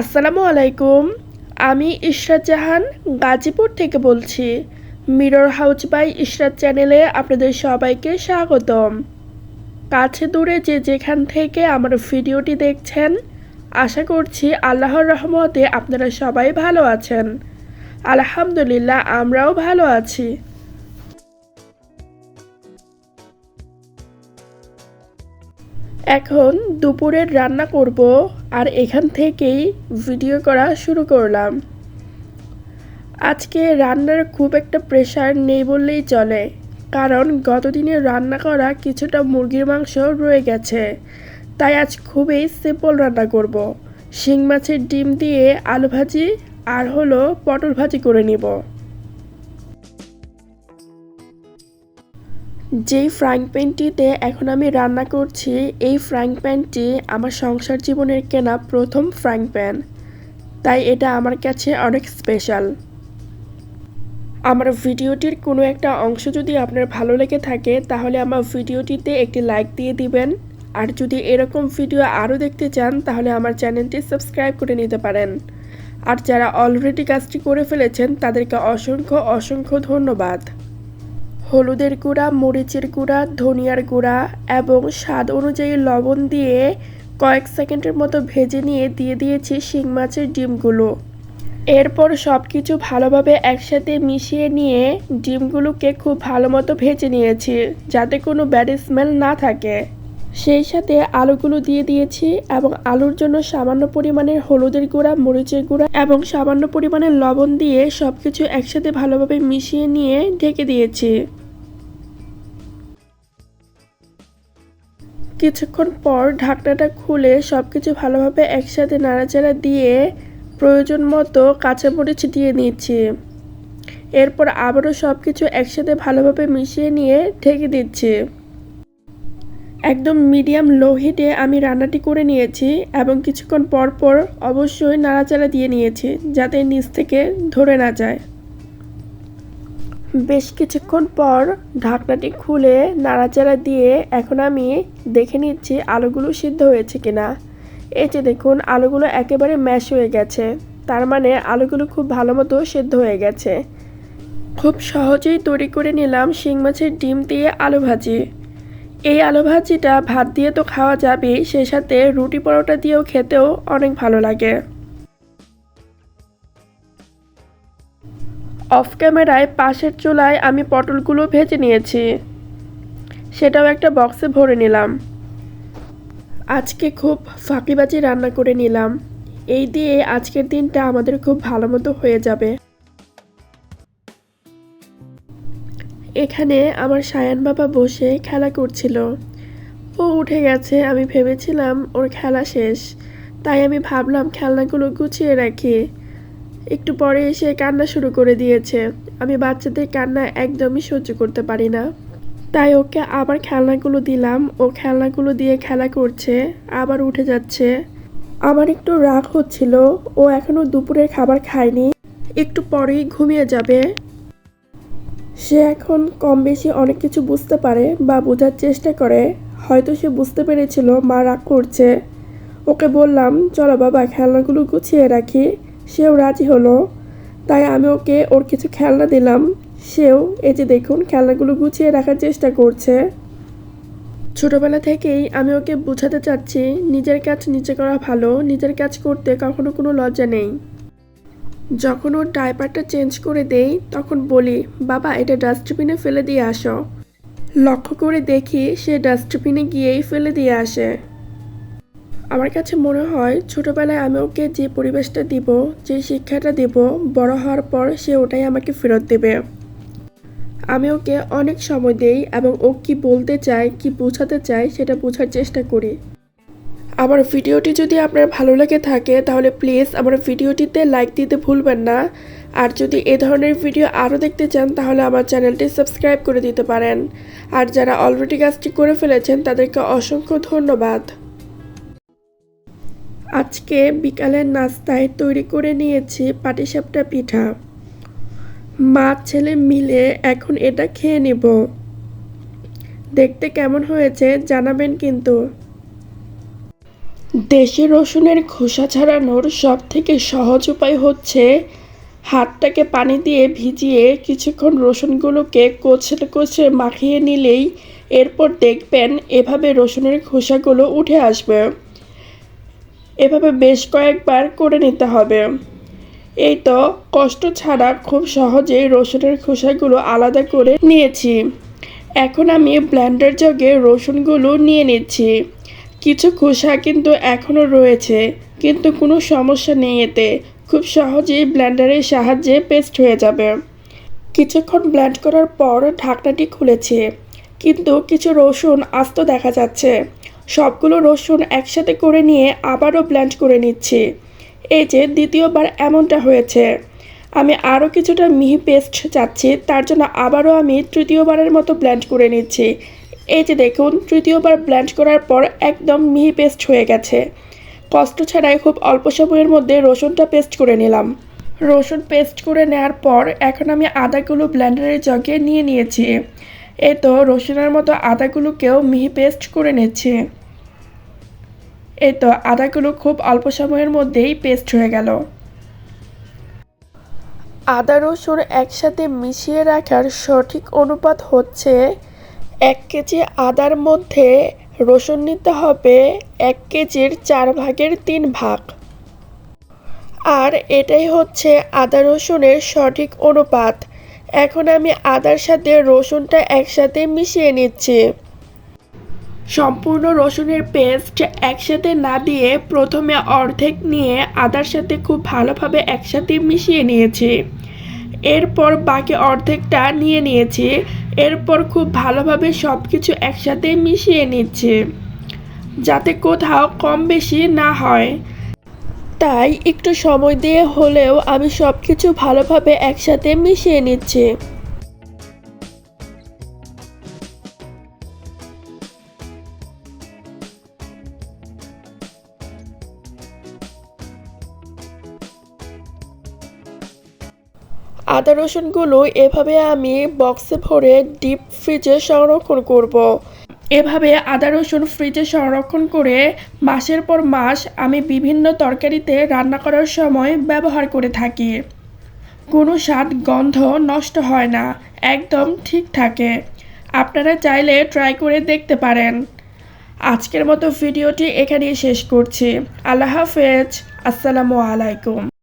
আসসালামু আলাইকুম। আমি ইশরাত জাহান, গাজীপুর থেকে বলছি। মিরর হাউস বাই ইশরাত চ্যানেলে আপনাদের সবাইকে স্বাগতম। কাছে দূরে যে যেখান থেকে আমার ভিডিওটি দেখছেন, আশা করছি আল্লাহর রহমতে আপনারা সবাই ভালো আছেন। আলহামদুলিল্লাহ, আমরাও ভালো আছি। এখন দুপুরের রান্না করব। আর এখান থেকেই ভিডিও করা শুরু করলাম। আজকে রান্নার খুব একটা প্রেশার নেই বললেই চলে, কারণ গতদিনে রান্না করা কিছুটা মুরগির মাংস রয়ে গেছে। তাই আজ খুবই সিম্পল রান্না করব। শিং মাছের ডিম দিয়ে আলু ভাজি আর হলো পটল ভাজি করে নিব। যেই ফ্রাইং প্যানটিতে এখন আমি রান্না করছি, এই ফ্রাইং প্যানটি আমার সংসার জীবনের কেনা প্রথম ফ্রাইং প্যান। তাই এটা আমার কাছে অনেক স্পেশাল। আমার ভিডিওটির কোনো একটা অংশ যদি আপনার ভালো লেগে থাকে, তাহলে আমার ভিডিওটিতে একটি লাইক দিয়ে দিবেন। আর যদি এরকম ভিডিও আরও দেখতে চান, তাহলে আমার চ্যানেলটি সাবস্ক্রাইব করে নিতে পারেন। আর যারা অলরেডি কাজটি করে ফেলেছেন, তাদেরকে অসংখ্য অসংখ্য ধন্যবাদ। হলুদের গুঁড়া, মরিচের গুঁড়া, ধনিয়ার গুঁড়া এবং স্বাদ অনুযায়ী লবণ দিয়ে কয়েক সেকেন্ডের মতো ভেজে নিয়ে দিয়ে দিয়েছি শিং মাছের ডিমগুলো। এরপর সব কিছু ভালোভাবে একসাথে মিশিয়ে নিয়ে ডিমগুলোকে খুব ভালো মতো ভেজে নিয়েছি যাতে কোনো ব্যাড স্মেল না থাকে। সেই সাথে আলুগুলো দিয়ে দিয়েছি এবং আলুর জন্য সামান্য পরিমাণের হলুদের গুঁড়া, মরিচের গুঁড়া এবং সামান্য পরিমাণের লবণ দিয়ে সব কিছু একসাথে ভালোভাবে মিশিয়ে নিয়ে ঢেকে দিয়েছি। কিছুক্ষণ পর ঢাকনাটা খুলে সব কিছু ভালোভাবে একসাথে নাড়াচাড়া দিয়ে প্রয়োজন মতো কাঁচামরিচ দিয়ে নিচ্ছি। এরপর আবারও সব কিছু একসাথে ভালোভাবে মিশিয়ে নিয়ে ঢেকে দিচ্ছি। একদম মিডিয়াম লো হিটে আমি রান্নাটি করে নিয়েছি এবং কিছুক্ষণ পর পর অবশ্যই নাড়াচাড়া দিয়ে নিয়েছি যাতে নিচ থেকে ধরে না যায়। বেশ কিছুক্ষণ পর ঢাকনাটি খুলে নাড়াচাড়া দিয়ে এখন আমি দেখে নিচ্ছি আলুগুলো সিদ্ধ হয়েছে কিনা। এই যে দেখুন, আলুগুলো একেবারে ম্যাশ হয়ে গেছে। তার মানে আলুগুলো খুব ভালো মতো সেদ্ধ হয়ে গেছে। খুব সহজেই তৈরি করে নিলাম শিং মাছের ডিম দিয়ে আলু ভাজি। এই আলু ভাজিটা ভাত দিয়ে তো খাওয়া যাবেই সে সাথে রুটি পরোটা দিয়েও খেতেও অনেক ভালো লাগে। অফ ক্যামেরায় পাশের চুলায় আমি পটলগুলো ভেজে নিয়েছি। সেটাও একটা বক্সে ভরে নিলাম। আজকে খুব ফাঁকিবাজি রান্না করে নিলাম। এই দিয়ে আজকের দিনটা আমাদের খুব ভালো মতো হয়ে যাবে। এখানে আমার সায়ান বাবা বসে খেলা করছিল। ও উঠে গেছে, আমি ভেবেছিলাম ওর খেলা শেষ। তাই আমি ভাবলাম খেলনাগুলো গুছিয়ে রাখি। একটু পরে এসে কান্না শুরু করে দিয়েছে। আমি বাচ্চাদের কান্না একদমই সহ্য করতে পারি না। তাই ওকে আবার খেলনাগুলো দিলাম। ও খেলনাগুলো দিয়ে খেলা করছে, আবার উঠে যাচ্ছে। আমার একটু রাগ হচ্ছিল। ও এখনও দুপুরের খাবার খায়নি। একটু পরেই ঘুমিয়ে যাবে। সে এখন কম বেশি অনেক কিছু বুঝতে পারে বা বোঝার চেষ্টা করে। হয়তো সে বুঝতে পেরেছিল মা রাগ করছে। ওকে বললাম, চলো বাবা, খেলনাগুলো গুছিয়ে রাখি। সেও রাজি হলো। তাই আমি ওকে ওর কিছু খেলনা দিলাম। সেও এই যে দেখুন, খেলনাগুলো গুছিয়ে রাখার চেষ্টা করছে। ছোটবেলা থেকেই আমি ওকে বোঝাতে চাচ্ছি, নিজের কাজ নিচে করা ভালো, নিজের কাজ করতে কখনো কোনো লজ্জা নেই। যখন ওর ডাইপারটা চেঞ্জ করে দেই, তখন বলি, বাবা, এটা ডাস্টবিনে ফেলে দিয়ে আসো। লক্ষ্য করে দেখি, সে ডাস্টবিনে গিয়েই ফেলে দিয়ে আসে। আমার কাছে মনে হয় ছোটবেলায় আমি ওকে যে পরিবেশটা দিব, যে শিক্ষাটা দেব, বড় হওয়ার পর সে ওটাই আমাকে ফেরত দেবে। আমি ওকে অনেক সময় দেই এবং ও কি বলতে চায়, কি বোঝাতে চায় সেটা বোঝার চেষ্টা করি। আমার ভিডিওটি যদি আপনার ভালো লেগে থাকে, তাহলে প্লিজ আমার ভিডিওটিতে লাইক দিতে ভুলবেন না। আর যদি এ ধরনের ভিডিও আরও দেখতে চান, তাহলে আমার চ্যানেলটি সাবস্ক্রাইব করে দিতে পারেন। আর যারা অলরেডি কাজটি করে ফেলেছেন, তাদেরকে অসংখ্য ধন্যবাদ। আজকে বিকালের নাস্তায় তৈরি করে নিয়েছি পাটিসাপটা পিঠা। মা, ছেলে মিলে এখন এটা খেয়ে নেব। দেখতে কেমন হয়েছে জানাবেন কিন্তু। দেশি রসুনের খোসা ছাড়ানোর সব থেকে সহজ উপায় হচ্ছে হাতটাকে পানি দিয়ে ভিজিয়ে কিছুক্ষণ রসুনগুলোকে কোচে কোচে মাখিয়ে নিলেই এরপর দেখবেন এভাবে রসুনের খোসাগুলো উঠে আসবে। এভাবে বেশ কয়েকবার করে নিতে হবে। এই তো কষ্ট ছাড়া খুব সহজেই রসুনের খোসাগুলো আলাদা করে নিয়েছি। এখন আমি ব্ল্যান্ডার জগে রসুনগুলো নিয়ে নিচ্ছি। কিছু খোসা কিন্তু এখনও রয়েছে, কিন্তু কোনো সমস্যা নেই এতে। খুব সহজেই ব্ল্যান্ডারের সাহায্যে পেস্ট হয়ে যাবে। কিছুক্ষণ ব্ল্যান্ড করার পর ঢাকনাটি খুলেছি, কিন্তু কিছু রসুন আস্ত দেখা যাচ্ছে। সবগুলো রসুন একসাথে করে নিয়ে আবারও ব্লেন্ড করে নিচ্ছি। এই যে দ্বিতীয়বার এমনটা হয়েছে। আমি আরও কিছুটা মিহি পেস্ট চাচ্ছি, তার জন্য আবারও আমি তৃতীয়বারের মতো ব্লেন্ড করে নিচ্ছি। এই যে দেখুন, তৃতীয়বার ব্লেন্ড করার পর একদম মিহি পেস্ট হয়ে গেছে। কষ্ট ছাড়াই খুব অল্প সময়ের মধ্যে রসুনটা পেস্ট করে নিলাম। রসুন পেস্ট করে নেওয়ার পর এখন আমি আদাগুলো ব্লেন্ডারের জগে নিয়ে নিয়েছি। এই তো রসুনের মতো আদাগুলোকেও মিহি পেস্ট করে নিচ্ছি। এই তো আদাগুলো খুব অল্প সময়ের মধ্যেই পেস্ট হয়ে গেল। আদা রসুন একসাথে মিশিয়ে রাখার সঠিক অনুপাত হচ্ছে এক কেজি আদার মধ্যে রসুন নিতে হবে এক কেজির চার ভাগের তিন ভাগ। আর এটাই হচ্ছে আদা রসুনের সঠিক অনুপাত। এখন আমি আদার সাথে রসুনটা একসাথে মিশিয়ে নিচ্ছি। সম্পূর্ণ রসুনের পেস্ট একসাথে না দিয়ে প্রথমে অর্ধেক নিয়ে আদার সাথে খুব ভালোভাবে একসাথে মিশিয়ে নিয়েছি। এরপর বাকি অর্ধেকটা নিয়ে নিয়েছি। এরপর খুব ভালোভাবে সব কিছু একসাথে মিশিয়ে নিচ্ছি। যাতে কোথাও কম বেশি না হয়। তাই একটু সময় দিয়ে হলেও আমি সব কিছু ভালোভাবে একসাথে মিশিয়ে নিচ্ছি আদা রসুনগুলো এভাবে আমি বক্সে ভরে ডিপ ফ্রিজে সংরক্ষণ করব। এভাবে আদা, রসুন ফ্রিজে সংরক্ষণ করে মাসের পর মাস আমি বিভিন্ন তরকারিতে রান্না করার সময় ব্যবহার করে থাকি। কোনো স্বাদ, গন্ধ নষ্ট হয় না, একদম ঠিক থাকে। আপনারা চাইলে ট্রাই করে দেখতে পারেন। আজকের মতো ভিডিওটি এখানেই শেষ করছি। আল্লাহ হাফেজ। আসসালামু আলাইকুম।